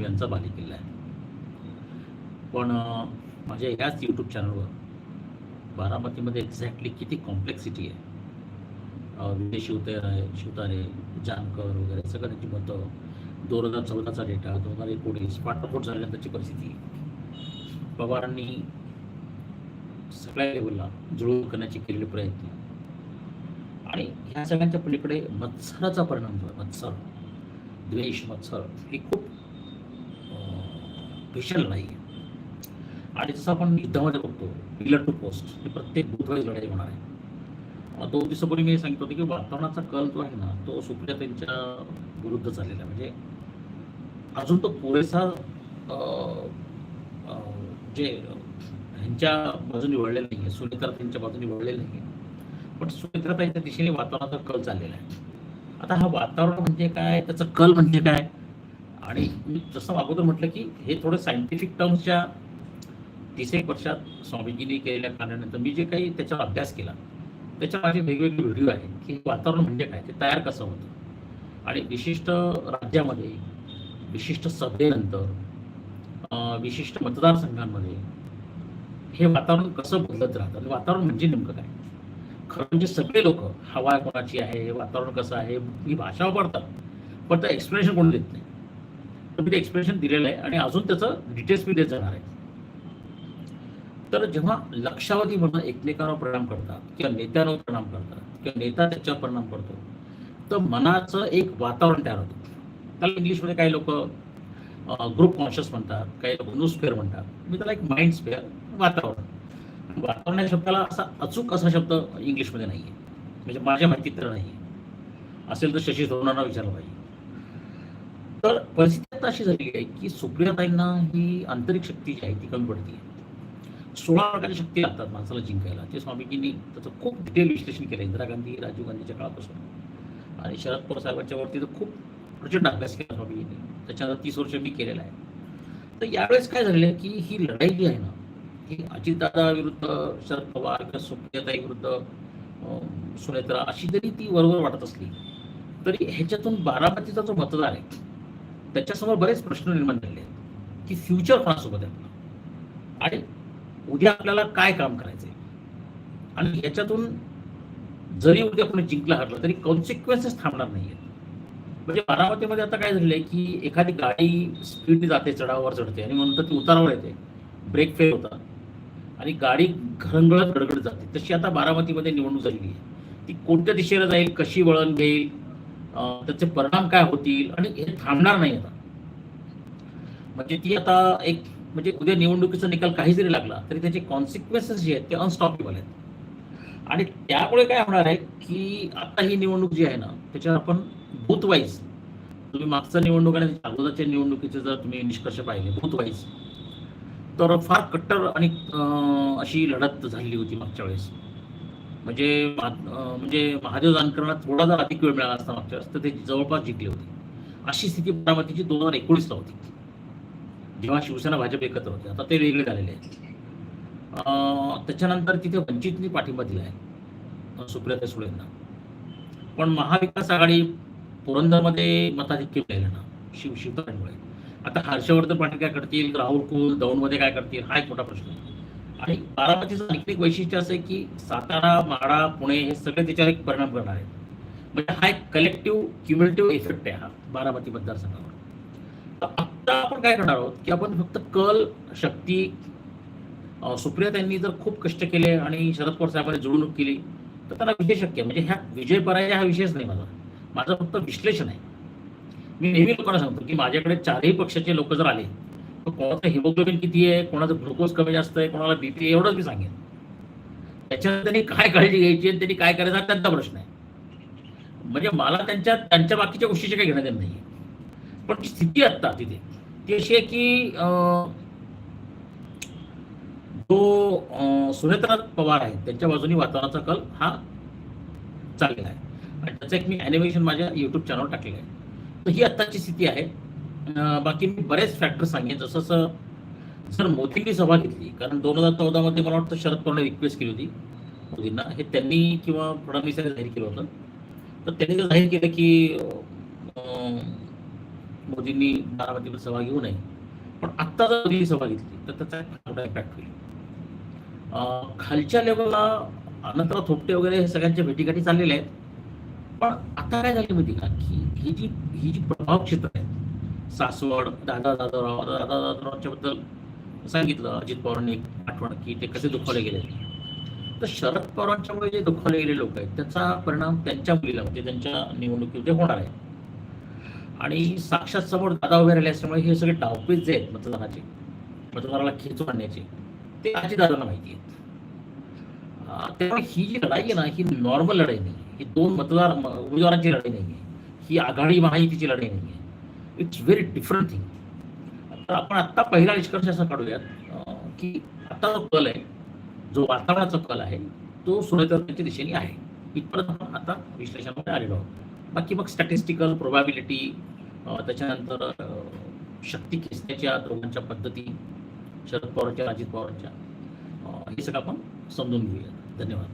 कुटुंब यांचा बालेकिल्ला आहे. पण माझ्या ह्याच यूट्यूब चॅनलवर बारामतीमध्ये एक्झॅक्टली किती कॉम्प्लेक्सिटी आहे. विजय शिवतारे शिवतारे जानकर वगैरे सगळं त्यांची मतं दोन हजार चौदाचा डेटा दोन हजार एकोणीस पाठपोट झाल्यानंतरची परिस्थिती. पवारांनी सगळ्या लेवलला जुळवून करण्याचे केलेले प्रयत्न. आणि ह्या सगळ्यांच्या पलीकडे मत्सराचा परिणाम झाला. मत्सर द्वेष मत्सर हे खूप स्पेशल भीषण आहे आणि जसं आपण युद्धामध्ये बघतो पिलर टू पोस्ट हे प्रत्येक बुधवारी लढाई होणार आहे. दोन दिवसापूर्वी मी सांगितलं होतं की वातावरणाचा कल जो आहे ना तो सुप्रिया त्यांच्या विरुद्ध चाललेला आहे. म्हणजे अजून तो पुरेसा जे ह्यांच्या बाजूने वळलेलं नाही आहे सुनेत्रा त्यांच्या बाजूने वळलेलं नाही आहे पण सुनेत्राताईच्या दिशेने वातावरणाचा कल चाललेला आहे. आता हा वातावरण म्हणजे काय? त्याचं कल म्हणजे काय? आणि मी जसं अगोदर म्हटलं की हे थोडं सायंटिफिक टर्म्सच्या तीस एक वर्षात स्वामीजींनी केलेल्या कारणानंतर मी जे काही त्याच्यावर अभ्यास केला त्याच्या माझे वेगवेगळे व्हिडिओ आहेत की वातावरण म्हणजे काय ते तयार कसं होतं? आणि विशिष्ट राज्यामध्ये विशिष्ट सभेनंतर विशिष्ट मतदारसंघांमध्ये हे वातावरण कसं बदलत राहतं आणि वातावरण म्हणजे नेमकं काय? खरं म्हणजे सगळे लोक हवा कोणाची आहे वातावरण कसं आहे ही भाषा वापरतात पण त्या एक्सप्लेनेशन कोण देत नाही. तर मी ते एक्सप्लेनेशन दिलेलं आहे आणि अजून त्याचं डिटेल्स मी देत जाणार आहे. तर जेव्हा लक्षावधी म्हणून एकमेकांवर परिणाम करतात किंवा नेत्यांवर परिणाम करतात किंवा नेता त्याच्यावर परिणाम करतो तर मनाचं एक वातावरण तयार होतं. त्याला इंग्लिशमध्ये काही लोक ग्रुप कॉन्शियस म्हणतात काही लोक न्यूस्फेअर म्हणतात. मी त्याला एक माइंड स्फेअर वातावरण. वातावरण या शब्दाला असा अचूक असा शब्द इंग्लिशमध्ये नाही आहे म्हणजे माझ्या माहितीत तर नाही आहे असेल तर शशी थोरणांना विचारलं पाहिजे. तर परिस्थिती आता अशी झाली आहे की सुप्रियाताईंना ही आंतरिक शक्ती जी आहे ती कमी पडते सोळा प्रकारच्या शक्ती लागतात माणसाला जिंकायला. ते स्वामीजींनी त्याचं खूप डिटेल विश्लेषण केलं इंदिरा गांधी राजीव गांधीच्या काळापासून. आणि शरद पवार साहेबांच्या वरती तर खूप प्रचंड अभ्यास केला स्वामीजींनी. त्याच्यानंतर तीस वर्ष मी केलेला आहे. तर यावेळेस काय झालेलं आहे की ही लढाई जी आहे ना ही अजितदादा विरुद्ध शरद पवार किंवा सुप्रियाताई विरुद्ध सुनेत्रा अशी जरी ती वरवर वाटत असली तरी ह्याच्यातून बारामतीचा जो मतदार आहे त्याच्यासमोर बरेच प्रश्न निर्माण झाले आहेत. की फ्युचर कोणासोबत आहे? आपलं आणि उद्या आपल्याला काय काम करायचंय? आणि याच्यातून जरी उद्या कोणी जिंकला हरलं तरी कॉन्सिक्वेन्सेस थांबणार नाहीये म्हणजे बारामतीमध्ये आता काय झालेलं आहे की एखादी गाडी स्पीडने जाते चढावर चढते आणि नंतर ती उतारावर येते. ब्रेक फेल होता आणि गाडी घरंगळत गडगड जाते. तशी आता बारामतीमध्ये निवडणूक झालेली आहे. ती कोणत्या दिशेला जाईल कशी वळण घेईल त्याचे परिणाम काय होतील आणि हे थांबणार नाही आता. म्हणजे ती आता एक म्हणजे उद्या निवडणुकीचा निकाल काही जरी लागला तरी त्याचे कॉन्सिक्वेन्सेस जे आहेत ते अनस्टॉपेबल आहेत. आणि त्यामुळे काय होणार आहे की आता ही निवडणूक जी आहे ना त्याच्यावर आपण भूतवाईज तुम्ही मागच्या निवडणूक आणि अगोदरच्या निवडणुकीचे जर तुम्ही निष्कर्ष पाहिले बूथ तर फार कट्टर आणि अशी लढत झालेली होती मागच्या वेळेस. म्हणजे म्हणजे महादेव जानकरांना थोडा जर अधिक वेळ मिळाला असता मागच्या तर ते जवळपास जिंकले होते. अशी स्थिती बारामतीची दोन हजार एकोणीसला होती. जेव्हा शिवसेना भाजप एकत्र होते. आता ते वेगळे झालेले आहेत. त्याच्यानंतर तिथे वंचितनी पाठिंबा दिला आहे सुप्रिया सुळेंना. पण महाविकास आघाडी पुरंदरमध्ये मताधिक्य मिळालं ना शिव शिवतारेमुळे. आता हर्षवर्धन पाटील काय करतील? राहुल कुल दौंडमध्ये काय करतील? हा एक मोठा प्रश्न आहे. आणि बारामतीचं आणखी एक वैशिष्ट्य असं आहे की सातारा माडा पुणे हे सगळे त्याच्यावर एक परिणाम करणार आहेत. म्हणजे हा एक कलेक्टिव्ह क्युम्युलेटिव्ह इफेक्ट आहे हा बारामती मतदारसंघावर. तर आत्ता आपण काय करणार आहोत की आपण फक्त कल शक्ती सुप्रिया त्यांनी जर खूप कष्ट केले आणि शरद पवार साहेबांनी जुळवणूक केली तर त्यांना विजय शक्य म्हणजे ह्या विजय पराजय हा विषयच नाही माझा. माझं फक्त विश्लेषण आहे. मी नेहमी लोकांना सांगतो की माझ्याकडे चारही पक्षाचे लोक जर आले कोणाचं हिमोग्लोबिन किती आहे कोणाचं ग्लुकोज कमी जास्त आहे कोणाला बीपी एवढंच मी सांगेन. त्याच्यात त्यांनी काय काळजी घ्यायची आणि त्यांनी काय करायचं त्यांचा प्रश्न आहे. म्हणजे मला त्यांच्या त्यांच्या बाकीच्या गोष्टीचे काही घेणं देणं नाही पण स्थिती आत्ता तिथे ती अशी आहे की अं, जो अं, पवार आहेत त्यांच्या बाजूनी वातावरणाचा कल हा चाललेला आहे. आणि त्याचं एक मी ॲनिमेशन माझ्या युट्यूब चॅनलवर टाकलेलं आहे. तर ही आत्ताची स्थिती आहे. बाकी मी बरेच फॅक्टर सांगेन. जसं सर मोदींनी सभा घेतली कारण दोन हजार चौदा मध्ये मला वाटतं शरद पवारने रिक्वेस्ट केली होती. मोदींना. हे त्यांनी किंवा फडणवीसांनी जाहीर केलं होतं. तर त्यांनी जर जाहीर केलं की मोदींनी बारामतीवर सभा घेऊ नये. पण आत्ता जर मोदींनी सभा घेतली तर त्याचा मोठा इम्पॅक्ट होईल. खालच्या लेवलला अनंतराव थोपटे वगैरे हे सगळ्यांच्या भेटीगाठी चाललेल्या आहेत. पण आता काय झाली माहिती का? की ही जी ही जी प्रभाव क्षेत्र आहे सासवड दादा दादाराव दादा दादारावच्या बद्दल सांगितलं अजित पवारांनी आठवण की ते कसे दुखावले गेले. तर शरद पवारांच्यामुळे जे दुखावले गेले लोक आहेत त्याचा परिणाम त्यांच्या मुलीला म्हणजे त्यांच्या निवडणुकीमध्ये होणार आहे. आणि साक्षात समोर दादा उभे राहिले असल्यामुळे हे सगळे डावपेच जे आहेत मतदानाचे मतदाराला खेचून आणण्याचे ते आजी दादांना माहिती आहेत. त्यामुळे ही जी लढाई आहे ना ही नॉर्मल लढाई नाही ही दोन मतदार उमेदवारांची लढाई नाही आहे ही आघाडी महायुतीची लढाई नाही आहे इट्स व्हेरी डिफरंट थिंग तर आपण आत्ता पहिला निष्कर्ष असा काढूयात की आता जो कल आहे जो वातावरणाचा कल आहे तो सुनेत्रच्या दिशेने आहे. इथपर्यंत आपण आता विश्लेषणामध्ये आलेलो आहोत. बाकी मग स्टॅटिस्टिकल प्रोबॅबिलिटी त्याच्यानंतर शक्ती खेचण्याच्या दोघांच्या पद्धती शरद पवारच्या अजित पवारांच्या हे सगळं आपण समजून घेऊया धन्यवाद.